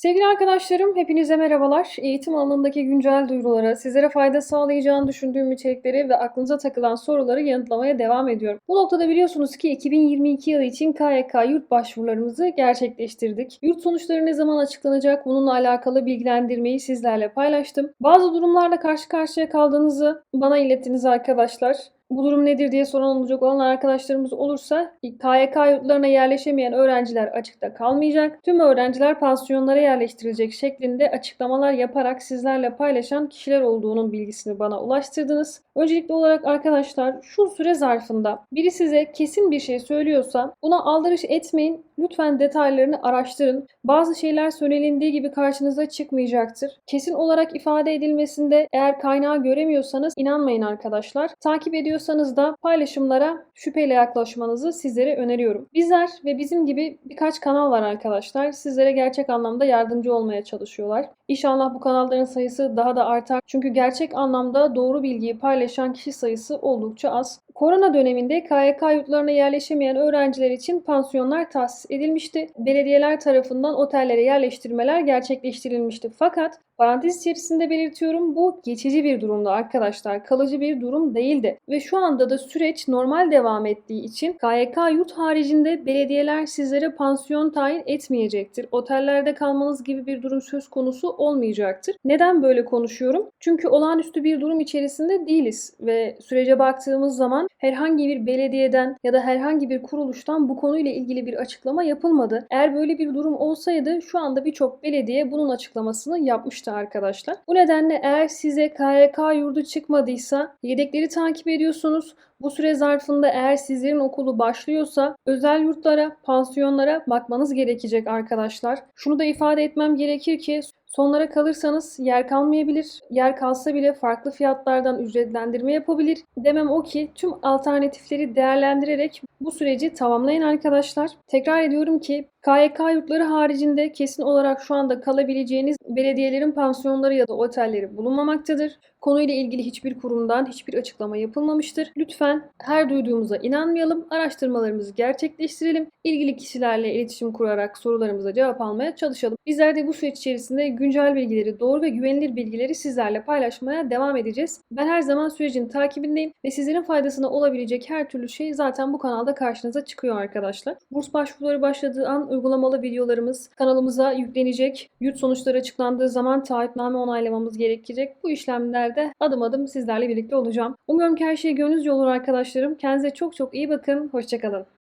Sevgili arkadaşlarım, hepinize merhabalar. Eğitim alanındaki güncel duyurulara, sizlere fayda sağlayacağını düşündüğüm içerikleri ve aklınıza takılan soruları yanıtlamaya devam ediyorum. Bu noktada biliyorsunuz ki 2022 yılı için KYK yurt başvurularımızı gerçekleştirdik. Yurt sonuçları ne zaman açıklanacak bununla alakalı bilgilendirmeyi sizlerle paylaştım. Bazı durumlarla karşı karşıya kaldığınızı bana ilettiniz arkadaşlar. Bu durum nedir diye soran olacak olan arkadaşlarımız olursa KYK yurtlarına yerleşemeyen öğrenciler açıkta kalmayacak. Tüm öğrenciler pansiyonlara yerleştirilecek şeklinde açıklamalar yaparak sizlerle paylaşan kişiler olduğunun bilgisini bana ulaştırdınız. Öncelikli olarak arkadaşlar şu süre zarfında biri size kesin bir şey söylüyorsa buna aldırış etmeyin. Lütfen detaylarını araştırın. Bazı şeyler söylenildiği gibi karşınıza çıkmayacaktır. Kesin olarak ifade edilmesinde eğer kaynağı göremiyorsanız inanmayın arkadaşlar. Takip ediyorsanız da paylaşımlara şüpheyle yaklaşmanızı sizlere öneriyorum. Bizler ve bizim gibi birkaç kanal var arkadaşlar. Sizlere gerçek anlamda yardımcı olmaya çalışıyorlar. İnşallah bu kanalların sayısı daha da artar. Çünkü gerçek anlamda doğru bilgiyi paylaşan kişi sayısı oldukça az. Korona döneminde KYK yurtlarına yerleşemeyen öğrenciler için pansiyonlar tahsis edilmişti. Belediyeler tarafından otellere yerleştirmeler gerçekleştirilmişti. Fakat parantez içerisinde belirtiyorum bu geçici bir durumda arkadaşlar. Kalıcı bir durum değildi. Ve şu anda da süreç normal devam ettiği için KYK yurt haricinde belediyeler sizlere pansiyon tayin etmeyecektir. Otellerde kalmanız gibi bir durum söz konusu olmayacaktır. Neden böyle konuşuyorum? Çünkü olağanüstü bir durum içerisinde değiliz ve sürece baktığımız zaman herhangi bir belediyeden ya da herhangi bir kuruluştan bu konuyla ilgili bir açıklama yapılmadı. Eğer böyle bir durum olsaydı şu anda birçok belediye bunun açıklamasını yapmıştı arkadaşlar. Bu nedenle eğer size KYK yurdu çıkmadıysa yedekleri takip ediyorsunuz. Bu süre zarfında eğer sizlerin okulu başlıyorsa özel yurtlara, pansiyonlara bakmanız gerekecek arkadaşlar. Şunu da ifade etmem gerekir ki Sonlara kalırsanız yer kalmayabilir. Yer kalsa bile farklı fiyatlardan ücretlendirme yapabilir. Demem o ki tüm alternatifleri değerlendirerek bu süreci tamamlayın arkadaşlar. Tekrar ediyorum ki KYK yurtları haricinde kesin olarak şu anda kalabileceğiniz belediyelerin pansiyonları ya da otelleri bulunmamaktadır. Konuyla ilgili hiçbir kurumdan hiçbir açıklama yapılmamıştır. Lütfen her duyduğumuza inanmayalım. Araştırmalarımızı gerçekleştirelim. İlgili kişilerle iletişim kurarak sorularımıza cevap almaya çalışalım. Bizler de bu süreç içerisinde güncel bilgileri, doğru ve güvenilir bilgileri sizlerle paylaşmaya devam edeceğiz. Ben her zaman sürecin takibindeyim ve sizlerin faydasına olabilecek her türlü şey zaten bu kanalda karşınıza çıkıyor arkadaşlar. Burs başvuruları başladığı an uygulamalı videolarımız kanalımıza yüklenecek. Yurt sonuçları açıklandığı zaman taahhütname onaylamamız gerekecek. Bu işlemlerde adım adım sizlerle birlikte olacağım. Umuyorum ki her şey gönlünüzce olur arkadaşlarım. Kendinize çok çok iyi bakın. Hoşçakalın.